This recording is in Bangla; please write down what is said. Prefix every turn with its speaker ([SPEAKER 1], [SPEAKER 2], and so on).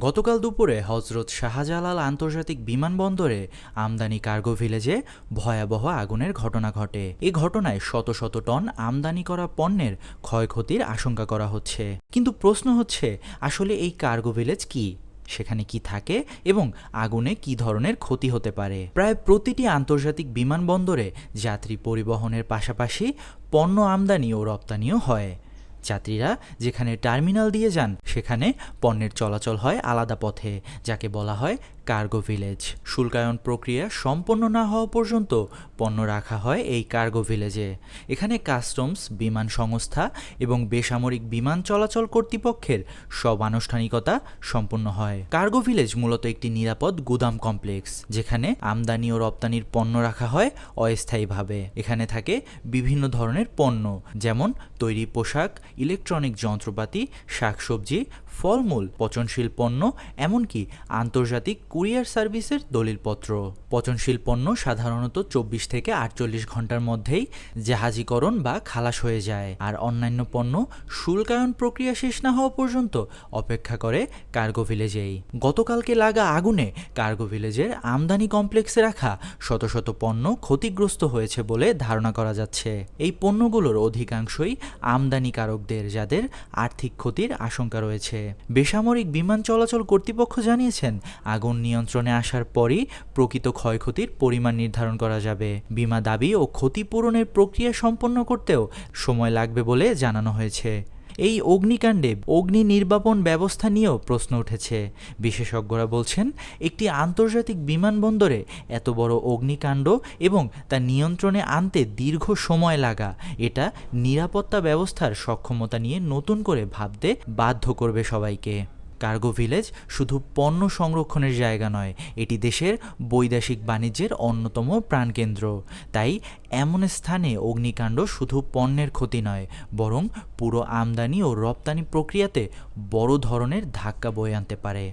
[SPEAKER 1] গতকাল দুপুরে হজরত শাহজালাল আন্তর্জাতিক বিমানবন্দরে আমদানি কার্গো ভিলেজে ভয়াবহ আগুনের ঘটনা ঘটে। এ ঘটনায় শত শত টন আমদানি করা পণ্যের ক্ষয়ক্ষতির আশঙ্কা করা হচ্ছে। কিন্তু প্রশ্ন হচ্ছে, আসলে এই কার্গো ভিলেজ কি? সেখানে কি থাকে? এবং আগুনে কি ধরনের ক্ষতি হতে পারে? প্রায় প্রতিটি আন্তর্জাতিক বিমানবন্দরে যাত্রী পরিবহনের পাশাপাশি পণ্য আমদানি ও রপ্তানিও হয়। যাত্রীরা যেখানে টার্মিনাল দিয়ে যান, সেখানে পণ্যের চলাচল হয় আলাদা পথে, যাকে বলা হয় কার্গো ভিলেজ। শুল্কায়ন প্রক্রিয়া সম্পন্ন না হওয়া পর্যন্ত পণ্য রাখা হয় এই কার্গো ভিলেজে। এখানে কাস্টমস, বিমান সংস্থা এবং বেসামরিক বিমান চলাচল কর্তৃপক্ষের সব আনুষ্ঠানিকতা সম্পন্ন হয়। কার্গো ভিলেজ মূলত একটি নিরাপদ গুদাম কমপ্লেক্স, যেখানে আমদানি ও রপ্তানির পণ্য রাখা হয় অস্থায়ীভাবে। এখানে থাকে বিভিন্ন ধরনের পণ্য, যেমন তৈরি পোশাক ইলেকট্রনিক যন্ত্রপাতি শাকসবজি ফলমূল পচনশীল পণ্য এমনকি আন্তর্জাতিক কুরিয়ার সার্ভিসের দলিলপত্র। পচনশীল পণ্য সাধারণত চব্বিশ থেকে আটচল্লিশ ঘণ্টার মধ্যেই জাহাজীকরণ বা খালাস হয়ে যায়। আর অন্যান্য পণ্য শুল্কায়ন প্রক্রিয়া শেষ না হওয়া পর্যন্ত অপেক্ষা করে কার্গো ভিলেজেই। গতকালকে লাগা আগুনে কার্গো ভিলেজের আমদানি কমপ্লেক্সে রাখা শত শত পণ্য ক্ষতিগ্রস্ত হয়েছে বলে ধারণা করা যাচ্ছে। এই পণ্যগুলোর অধিকাংশই আমদানিকারকদের, যাদের আর্থিক ক্ষতির আশঙ্কা রয়েছে। বেসামরিক বিমান চলাচল কর্তৃপক্ষ জানিয়েছেন, আগুন নিয়ন্ত্রণে আসার পরই প্রকৃত ক্ষয়ক্ষতির পরিমাণ নির্ধারণ করা যাবে। বিমা দাবি ও ক্ষতিপূরণের প্রক্রিয়া সম্পন্ন করতেও সময় লাগবে বলে জানানো হয়েছে। এই অগ্নিকাণ্ডে অগ্নি নির্বাপন ব্যবস্থা নিয়েও প্রশ্ন উঠেছে। বিশেষজ্ঞরা বলছেন, একটি আন্তর্জাতিক বিমানবন্দরে এত বড় অগ্নিকাণ্ড এবং তা নিয়ন্ত্রণে আনতে দীর্ঘ সময় লাগা, এটা নিরাপত্তা ব্যবস্থার সক্ষমতা নিয়ে নতুন করে ভাবতে বাধ্য করবে সবাইকে। কার্গো ভিলেজ শুধু পণ্য সংরক্ষণের জায়গা নয়, এটি দেশের বৈদেশিক বাণিজ্যের অন্যতম প্রাণকেন্দ্র। তাই এমন স্থানে অগ্নিকাণ্ড শুধু পণ্যের ক্ষতি নয়, বরং পুরো আমদানি ও রপ্তানি প্রক্রিয়াতে বড় ধরনের ধাক্কা বয়ে আনতে পারে।